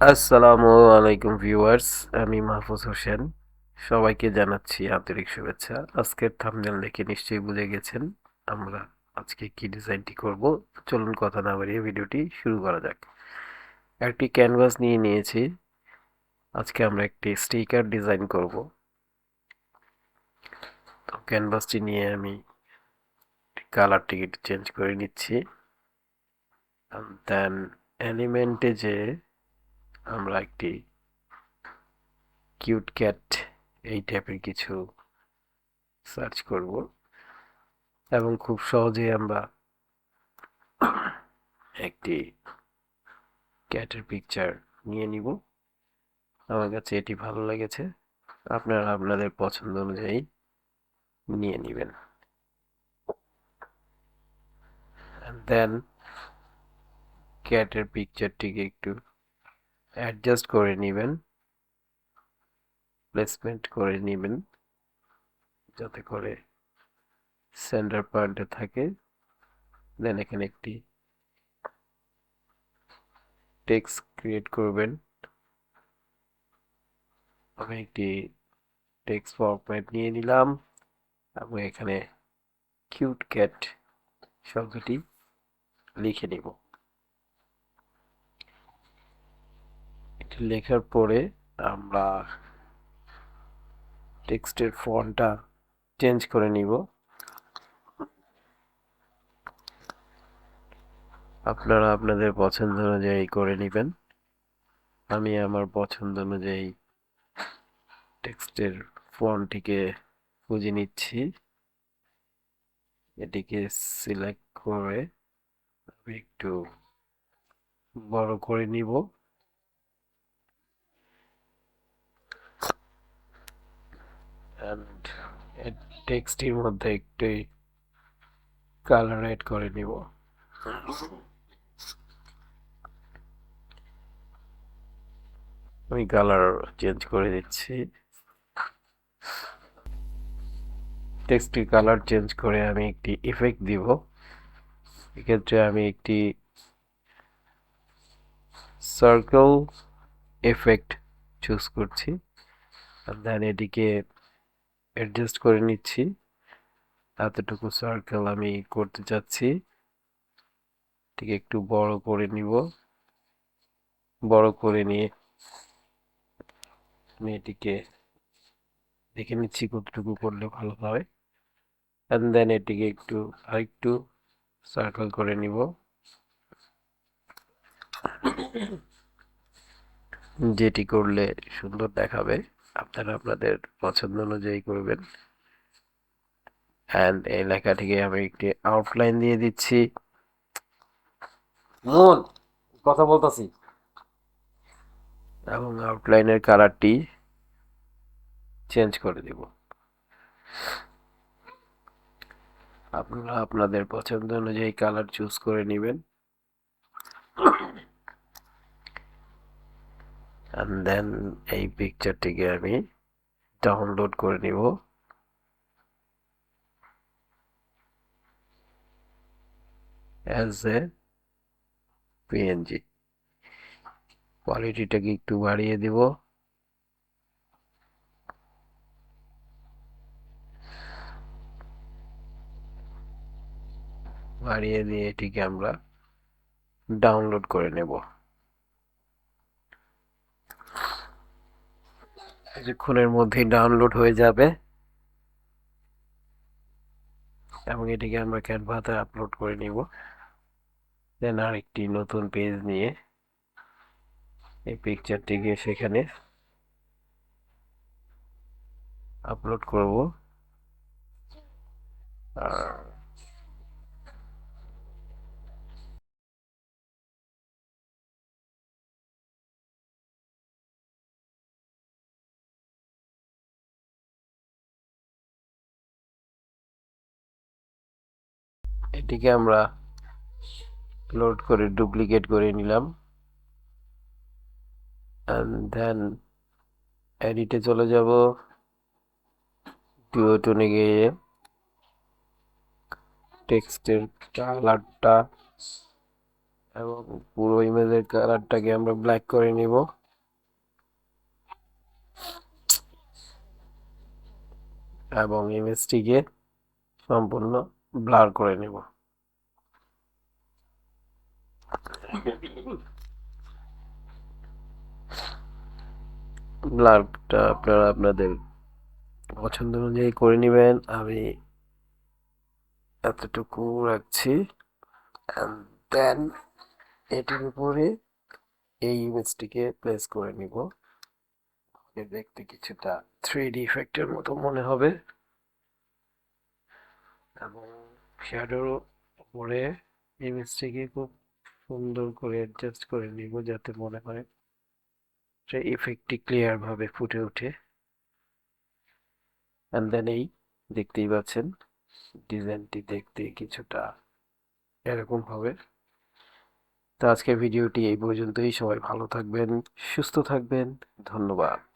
আসসালামু আলাইকুম ভিউয়ার্স, আমি মাহফুজ হোসেন। সবাইকে জানাচ্ছি আন্তরিক শুভেচ্ছা। আজকের থাম্বনেল দেখে নিশ্চয়ই বুঝে গেছেন আমরা আজকে কি ডিজাইনটি করব। চলুন কথা না বাড়িয়ে ভিডিওটি শুরু করা যাক। একটি ক্যানভাস নিয়ে নিয়েছি। আজকে আমরা একটি স্টিকার ডিজাইন করব। তো ক্যানভাসটি নিয়ে আমি কালারটি একটু চেঞ্জ করে নিচ্ছি। দেন এলিমেন্টে যে আমরা একটি কিউট ক্যাট এই টাইপের কিছু সার্চ করব এবং খুব সহজেই আমরা একটি ক্যাটের পিকচার নিয়ে নিব। আমার কাছে এটি ভালো লেগেছে। আপনারা আপনাদের পছন্দ অনুযায়ী নিয়ে নেবেন। দেন ক্যাটের পিকচারটিকে একটু অ্যাডজাস্ট করে নেবেন প্লেসমেন্ট করে নেবেন, যাতে করে সেন্টার পয়েন্টে থাকে। দেন এখানে একটি টেক্সট ক্রিয়েট করবেন। আমি একটি টেক্সট ফরম্যাট নিয়ে নিলাম। এবং এখানে কিউট ক্যাট শব্দটি লিখে নিব। এটি লেখার পরে আমরা টেক্সটের ফন্টটা চেঞ্জ করে নিব। আপনারা আপনাদের পছন্দ অনুযায়ী করে নেবেন। আমি আমার পছন্দ অনুযায়ী টেক্সটের ফন্টটিকে খুঁজে নিচ্ছি। এটিকে সিলেক্ট করে আমি একটু বড় করে নিব। টেক্সটির মধ্যে একটু কালার এড করে নিব। আমি কালার চেঞ্জ করে দিচ্ছি। টেক্সটির কালার চেঞ্জ করে আমি একটি ইফেক্ট দিব। এক্ষেত্রে আমি একটি সার্কেল এফেক্ট চুজ করছি। দেন এটিকে অ্যাডজাস্ট করে নিচ্ছি। এতটুকু সার্কেল আমি করতে চাচ্ছি। ঠিক একটু বড় করে নিব। বড় করে নিয়ে আমি এটিকে দেখে নিচ্ছি কতটুকু করলে ভালো হয়। অ্যান্ড দেন এটিকে একটু আরেকটু সার্কেল করে নিব। যেটি করলে সুন্দর দেখাবে। আপনারা আপনাদের পছন্দ অনুযায়ী করবেন। অ্যান্ড এই লেখাটিকে আমি একটি আউটলাইন দিয়ে দিচ্ছি। মন কথা বলতেছি। এবং আউটলাইনের কালারটি চেঞ্জ করে দিব। আপনারা আপনাদের পছন্দ অনুযায়ী কালার চুজ করে নেবেন। অ্যান্ড দেন এই পিকচারটিকে আমি ডাউনলোড করে নিব। অ্যাজ এ পিএনজি কোয়ালিটিটাকে একটু বাড়িয়ে দিব। বাড়িয়ে দিয়ে এটিকে আমরা ডাউনলোড করে নেব। কিছুক্ষণের মধ্যেই ডাউনলোড হয়ে যাবে। এবং এটিকে আমরা ক্যানভাতে আপলোড করে নিব। দেন আরেকটি নতুন পেজ নিয়ে এই পিকচারটিকে সেখানে আপলোড করব। আর এটিকে আমরা লোড করে ডুপ্লিকেট করে নিলাম। অ্যান্ড দেন এডিটে চলে যাব। ডিওটনে গিয়ে টেক্সটের কালারটা এবং পুরো ইমেজের কালারটাকে আমরা ব্ল্যাক করে নিব। এবং ইমেজটিকে সম্পূর্ণ ব্লার করে নিব। ব্লারটা আপনারা আপনাদের পছন্দ অনুযায়ী করে নেবেন। আমি এতটুকু রাখছি। দেন এটির উপরে এই ইমেজটিকে প্লেস করে নিব। দেখতে কিছুটা থ্রি ডি ইফেক্টের মতো মনে হবে। এবং শ্যাডোর উপরে ইমেজটিকে খুব সুন্দর করে অ্যাডজাস্ট করে নিব যাতে মনে হয় ইফেক্টটি ক্লিয়ারভাবে ফুটে ওঠে। অ্যান্ড দেন এই দেখতেই পাচ্ছেন ডিজাইনটি দেখতে কিছুটা এরকম হবে। তো আজকের ভিডিওটি এই পর্যন্তই। সবাই ভালো থাকবেন, সুস্থ থাকবেন। ধন্যবাদ।